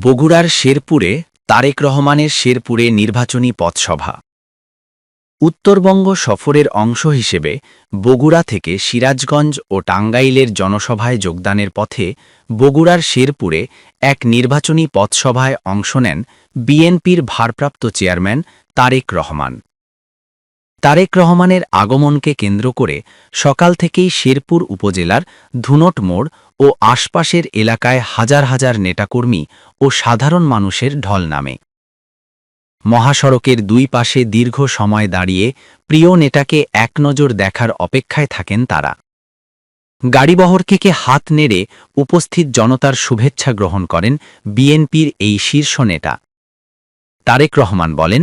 বগুড়ার শেরপুরে তারেক রহমানের শেরপুরে নির্বাচনী পথসভা। উত্তরবঙ্গ সফরের অংশ হিসেবে বগুড়া থেকে সিরাজগঞ্জ ও টাঙ্গাইলের জনসভায় যোগদানের পথে বগুড়ার শেরপুরে এক নির্বাচনী পথসভায় অংশ নেন বিএনপির ভারপ্রাপ্ত চেয়ারম্যান তারেক রহমান। তারেক রহমানের আগমনকে কেন্দ্র করে সকাল থেকেই শেরপুর উপজেলার ধুনট মোড় ও আশপাশের এলাকায় হাজার হাজার নেতাকর্মী ও সাধারণ মানুষের ঢল নামে। মহাসড়কের দুই পাশে দীর্ঘ সময় দাঁড়িয়ে প্রিয় নেতাকে একনজর দেখার অপেক্ষায় থাকেন তারা। গাড়িবহরকে হাত নেড়ে উপস্থিত জনতার শুভেচ্ছা গ্রহণ করেন বিএনপির এই শীর্ষ নেতা। তারেক রহমান বলেন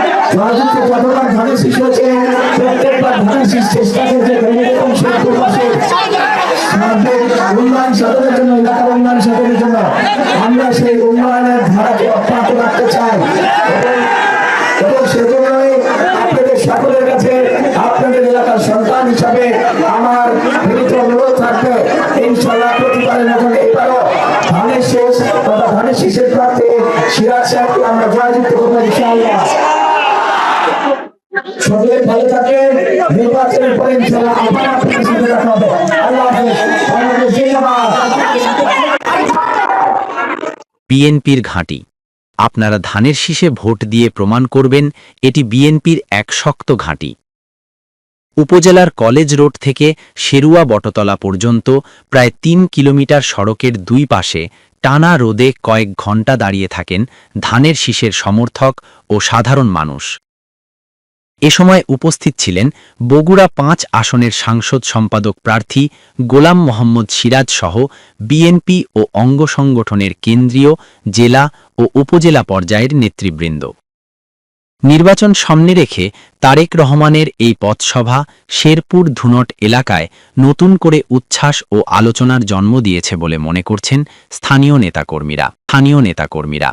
রাজত্ব যতবার ধানের শীষ হয়েছে প্রত্যেকবার ধানের শীষ চেষ্টা করেছে এবং সেই সার্বিক উন্নয়ন সাধনের জন্য, এলাকার উন্নয়ন সাধনের জন্য আমরা সেই উন্নয়নের ধারাকে অব্যাহত রাখতে চাই। এবং- সেজন্যই আপনাদের সকলের কাছে আপনাদের এলাকার সন্তান হিসাবে আমার বিনীত অনুরোধ থাকবে করব ইনশাআল্লাহ ভালো বিএনপির ঘাঁটি। আপনারা ধানের শীষে ভোট দিয়ে প্রমাণ করবেন, এটি বিএনপির এক শক্ত ঘাঁটি। উপজেলার কলেজ রোড থেকে শেরুয়া বটতলা পর্যন্ত প্রায় তিন কিলোমিটার সড়কের দুই পাশে টানা রোদে কয়েক ঘণ্টা দাঁড়িয়ে থাকেন ধানের শীষের সমর্থক ও সাধারণ মানুষ। এ সময় উপস্থিত ছিলেন বগুড়া পাঁচ আসনের সাংসদ সম্পাদক প্রার্থী গোলাম মোহাম্মদ সিরাজ সহ বিএনপি ও অঙ্গ সংগঠনের কেন্দ্রীয়, জেলা ও উপজেলা পর্যায়ের নেতৃবৃন্দ। নির্বাচন সামনে রেখে তারেক রহমানের এই পথসভা শেরপুর ধুনট এলাকায় নতুন করে উচ্ছ্বাস ও আলোচনার জন্ম দিয়েছে বলে মনে করছেন স্থানীয় নেতাকর্মীরা। স্থানীয় নেতাকর্মীরা।